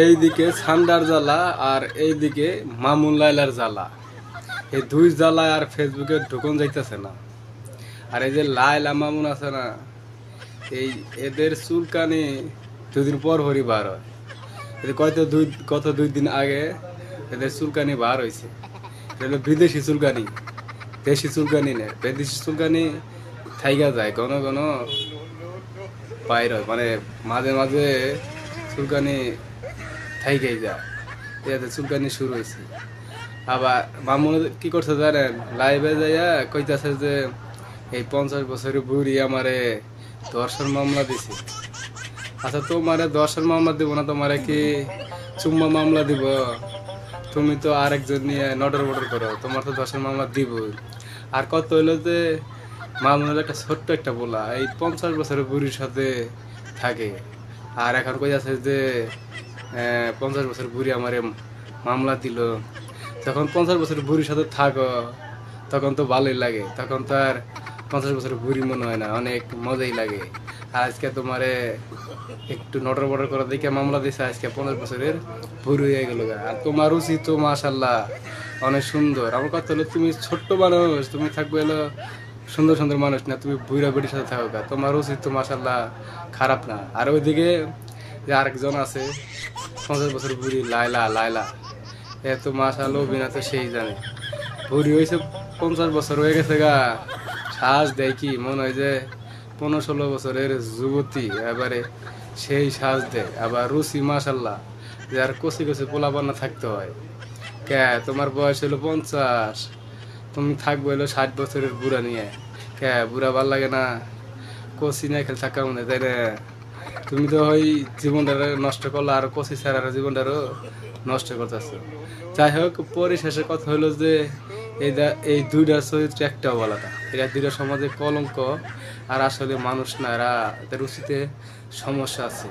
এইদিকে সান্ডার জ্বালা আর এইদিকে মামুন লাইলার জ্বালা। এই দুই জ্বালায় আর ফেসবুকে ঢুকন যাইতেছে না। আর এই যে লাইলা মামুন আছে না, এই এদের চুলকানি দুদিন পর পরই বার হয়। কত দুই, গত দুই দিন আগে এদের চুলকানি বার হয়েছে এটা হলো বিদেশি চুলকানি, দেশি চুলকানি নেই বিদেশি চুলকানি থাইগা যায়, ঘন ঘন বাইর হয়। মানে মাঝে মাঝে চুলকানি থাইগাই যায় এতে চুলকানি শুরু হয়েছে। আবার মামুন কি করছে জানেন? লাইভে যাইয়া কইতাছে যে, এই পঞ্চাশ বছরের বুড়ি আমারে দর্শন মামলা দিছে। আচ্ছা তোমারে দর্শন মামলা দিব না, তোমারে কি চুম্মা মামলা দিব? তুমি তো আরেকজন নিয়ে নডর বডর করো, তোমার তো দর্শন মামলা দিব আর কত হইল যে, মামুনের একটা ছোট্ট একটা বলা, এই পঞ্চাশ বছরের বুড়ির সাথে থাকে। আর এখন কই আছে যে পঞ্চাশ বছর বুড়ি আমারে মামলা দিল। যখন পঞ্চাশ বছর বুড়ির সাথে থাকো, তখন তো ভালোই লাগে। তখন তো আর পঞ্চাশ বছর বুড়ি মনে হয় না, অনেক মজাই লাগে। আজকে তোমারে একটু নটর বটর করে দেখে মামলা দিয়েছে আজকে পঞ্চাশ বছরের বুড়ি হয়ে গেল আর তোমার উচিত তো মাশাল্লাহ অনেক সুন্দর। আমার কথা হলো, তুমি ছোট্ট মানুষ, তুমি থাকবে হলো সুন্দর সুন্দর মানুষ না, তুমি বুড়া বুড়ির সাথে থাকো। তোমার উচিত তো মাশাল্লাহ খারাপ না। আর ওইদিকে যে আরেকজন আছে, পঞ্চাশ বছর বুড়ি লাইলা লাইলা এত মাশাল্লাহ অভিনয় তো সেই জানে। বুড়ি হয়েছে পঞ্চাশ বছর হয়ে গেছে গা। শ্বাস দেয় কি মনে হয় যে পনেরো ষোলো বছরের যুবতী, এবারে সেই শ্বাস দেয়। আবার রুচি মাশাল্লাহ যার কষি কষি পোলাপানা থাকতে হয়। কে, তোমার বয়স হলো পঞ্চাশ, তুমি থাকবে হলো ষাট বছরের বুড়া নিয়ে। কে, বুড়া ভালো লাগে না? কষি না খেলে থাকা মনে তাই না? তুমি তো ওই জীবনটারে নষ্ট করল, আর কষি ছাড়ার জীবনটারও নষ্ট করতেছো। যাই হোক, পরিশেষে কথা হলো যে এই দুইটা চরিত্র একটা বলাটা এরা দুইটা সমাজে কলঙ্ক, আর আসলে মানুষ না, এরা এদের উচিতে সমস্যা আছে।